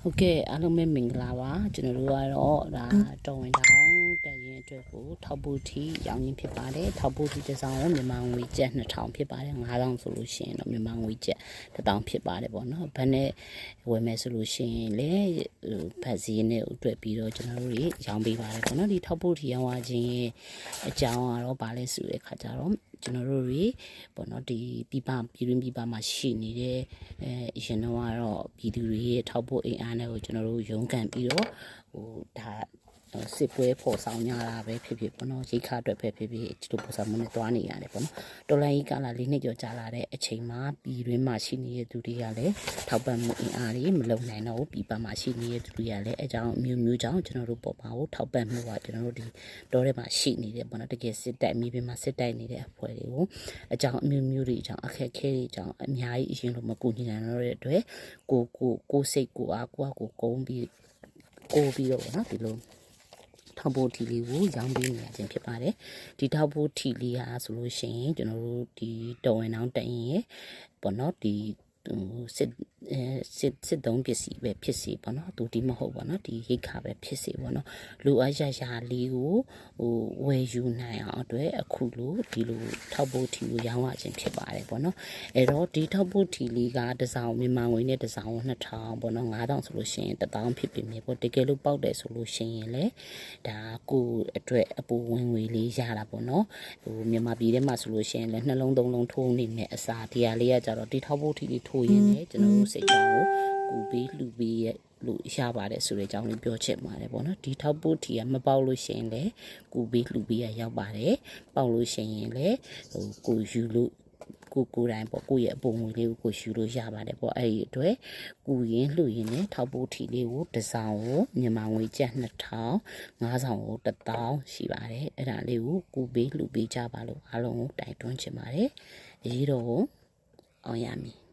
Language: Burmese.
ဟုတ်ကဲ့အားလုံးပဲမင်္ဂလာပါကျွန်တော်တို့ကတော့ဒါတော်ဝင်တော င်တက်ရင်အတွက်ကိုထောက်ဖို့ထီရောင်းရင်းဖြစ်ပါတယ်ထောက်ဖို့ထီတစ်စောင်းကိုမြန်မာငွေကျပ်2000ဖြစ်ပါတယ်9000ဆိုလို့ရှိရင်တော့မြန်မာငွေကျပ်1000ဖြစ်ပါတယ်ပေါ့နော်ဘယ်နဲ့ဝယ်မယ်ဆိုလို့ရှိရင်လေဖတ်စည်းနဲ့အတွက်ပြီးတော့ကျွန်တော်တို့တွေရောင်းပေးပါတယ်ပေါ့နော်ဒီထောက်ဖို့ထီရောင်းရခြင်းရဲ့အကြောင်းကတော့ဗာလဲဆိုတဲ့ခါကျတော့ကျွန်တော်တို့တွေပေါ့နော်ဒီပြပပြည်တွင်းပြပမှာရှိနေတဲ့အဲအရင်တော့ကတော့ပြည်သူတွေရဲ့ထောက်ဖို့အင်အားနဲ့ကိုကျွန်တော်တို့ရုန်းကန်ပြီးတော့ဟိုဒါ စစ်ပွဲပေါ်ဆောင်ကြတာပဲဖြစ်ဖြစ်ပေါ့နော်ရိတ်ခါအတွက်ပဲဖြစ်ဖြစ်ဒီလိုပေါ်ဆောင်မှုနဲ့တွားနေရတယ်ပေါ့နော်တော်လိုင်းကြီးကလာလေးနှစ်ကျော်ကြာလာတဲ့အချိန်မှာပြည်တွင်းမှာရှိနေတဲ့သူတွေကလည်းထောက်ပံ့မှုအင်အားတွေမလုံနိုင်တော့ဘူးပြည်ပမှာရှိနေတဲ့သူတွေကလည်းအကြောင်းမျိုးမျိုးကြောင့်ကျွန်တော်တို့ပေါ်မှာကိုထောက်ပံ့မှုကကျွန်တော်တို့ဒီတော်ထဲမှာရှိနေတယ်ပေါ့နော်တကယ်စစ်တိုက်မြေပြင်မှာစစ်တိုက်နေတဲ့အဖွဲ့တွေကိုအကြောင်းအမျိုးမျိုးတွေအကြောင်းအခက်အခဲတွေအကြောင်းအများကြီးအရင်လိုမကူညီနိုင်တော့တဲ့အတွက်ကိုကိုကိုစိတ်ကိုအားကိုအားကိုကုန်းပြီးကိုပြီးတော့ပေါ့နော်ဒီလို ထောက်ဖို့ထီလေးကိုရောင်းပေးနေရခြင်းဖြစ်ပါတယ်ဒီထောက်ဖို့ထီလေးဟာဆိုလို့ရှိရင်ကျွန်တော်တို့ဒီတော်ဝင်အောင်တက်ရင်ရပေါ့နော်ဒီ ဟိုစစ်အဲစစ်စစ်သုံးပစ္စည်းပဲဖြစ်စီပေါ့နော်သူဒီမဟုတ်ပေါ့နော်ဒီရိတ်ခါပဲဖြစ်စီပေါ့နော်လူအပ်ရရလေးကိုဟိုဝယ်ယူနိုင်အောင်အတွက်အခုလိုဒီလိုထောက်ဖို့ထီကိုရောင်းရခြင်းဖြစ်ပါတယ်ပေါ့နော်အဲ့တော့ဒီထောက်ဖို့ထီလေးကတစ်စောင်မြန်မာငွေနဲ့တစ်စောင်2000ပေါ့နော်9000ဆိုလို့ရှိရင်1000ဖြစ်ပြီမြေပေါ့တကယ်လို့ပေါက်တယ်ဆိုလို့ရှိရင်လေဒါကိုအတွက်အပူဝင်ငွေလေးရတာပေါ့နော်ဟိုမြန်မာပြည်ထဲမှာဆိုလို့ရှိရင်လည်းနှလုံးသုံးလုံးထိုးနေမယ်အစာဒီဟာလေးကကြတော့ဒီထောက်ဖို့ထီလေးထိုးရင်းနဲ့ကျွန်တော်တို့စိတ်ကြောင့်ကိုပေးလှူပေးရဲ့လို့ရပါတယ်ဆိုတဲ့အကြောင်းလေးပြောချင်ပါတယ်ပေါ့နော်ဒီထောက်ပို့ထီကမပေါက်လို့ရှိရင်လည်းကိုပေးလှူပေးရရောက်ပါတယ်ပေါက်လို့ရှိရင်လည်းဟိုကိုယူလို့ကိုကိုယ်တိုင်ပေါ့ကိုယ့်ရဲ့အပုံငွေလေးကိုကိုယူလို့ရပါတယ်ပေါ့အဲ့ဒီအတွက်ကိုရင်လှူရင်လည်းထောက်ပို့ထီလေးကိုတစ်စောင်ကိုမြန်မာငွေကျပ်2000 5ဆောင်ကို1000ရှိပါတယ်အဲ့ဒါလေးကိုကိုပေးလှူပေးကြပါလို့အားလုံးကိုတိုက်တွန်းချင်ပါတယ်အရေးတော်ကိုအောင်ရမည်